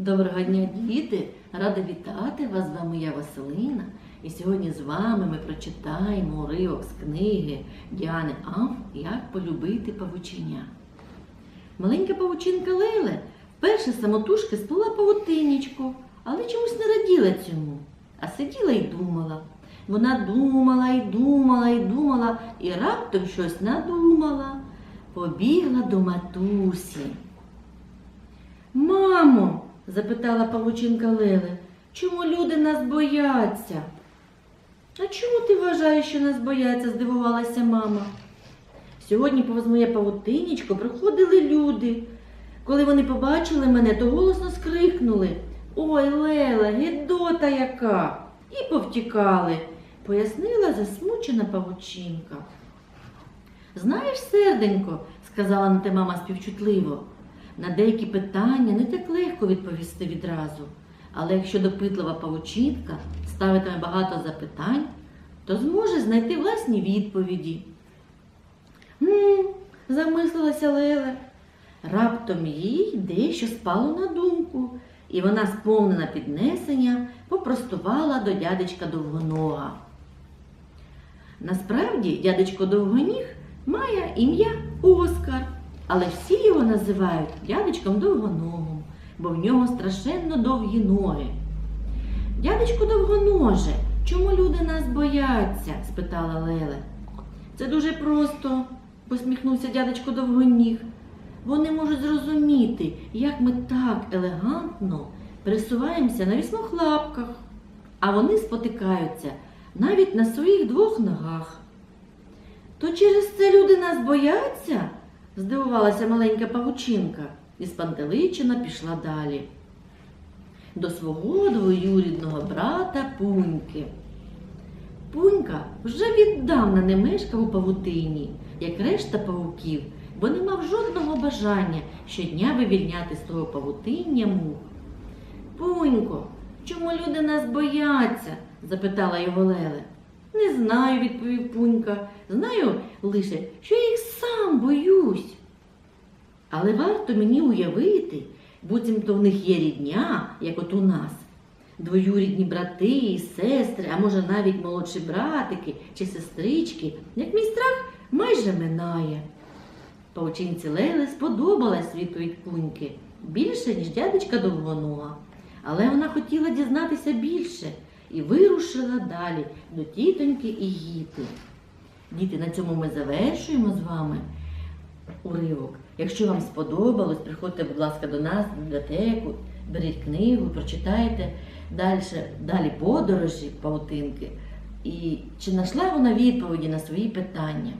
Доброго дня, діти! Рада вітати вас, з вами я Василина. І сьогодні з вами ми прочитаємо уривок з книги Діани Амф Як полюбити павученя. Маленька павучинка Леле вперше самотужки сплела павутинічку, але чомусь не раділа цьому, а сиділа і думала. Вона думала і думала і думала, і раптом щось надумала. Побігла до матусі. Мамо, запитала павучинка Леле, чому люди нас бояться? А чому ти вважаєш, що нас бояться? здивувалася мама. Сьогодні повз моє павутинічко приходили люди. Коли вони побачили мене, то голосно скрикнули Ой, Леле, гидота яка! І повтікали, пояснила засмучена павучинка. Знаєш, серденько, сказала на те мама співчутливо, на деякі питання не так легко відповісти відразу. Але якщо допитлива павучинка ставитиме багато запитань, то зможе знайти власні відповіді. Гм, замислилася Леле. Раптом їй дещо спало на думку, і вона, сповнена піднесення, попростувала до дядечка Довгонога. Насправді, дядечко Довгоніг має ім'я Оскар, але всі його називають дядечком Довгоногом, бо в нього страшенно довгі ноги. Дядечко Довгоноже, чому люди нас бояться? спитала Леле. Це дуже просто, посміхнувся дядечко Довгоніг. Вони можуть зрозуміти, як ми так елегантно пересуваємося на вісьмох лапках, а вони спотикаються навіть на своїх двох ногах. То через це люди нас бояться? Здивувалася маленька павучинка і спантеличена пішла далі. До свого двоюрідного брата Пуньки. Пунька вже віддавна не мешкав у павутині, як решта павуків, бо не мав жодного бажання щодня вивільняти з того павутиння мух. Пунько, чому люди нас бояться? запитала його Леле. Не знаю, відповів Пунька. Знаю лише, що їх сам боюсь. Але варто мені уявити, буцімто в них є рідня, як от у нас. Двоюрідні брати сестри, а може навіть молодші братики чи сестрички, як мій страх майже минає. Павучинці Леле сподобалась відповідь Пуньки більше, ніж дядечка Довгонога. Але вона хотіла дізнатися більше і вирушила далі до тітоньки і гіти. Діти, на цьому ми завершуємо з вами уривок. Якщо вам сподобалось, приходьте, будь ласка, до нас в бібліотеку, беріть книгу, прочитайте далі, далі подорожі паутинки. І чи знайшла вона відповіді на свої питання?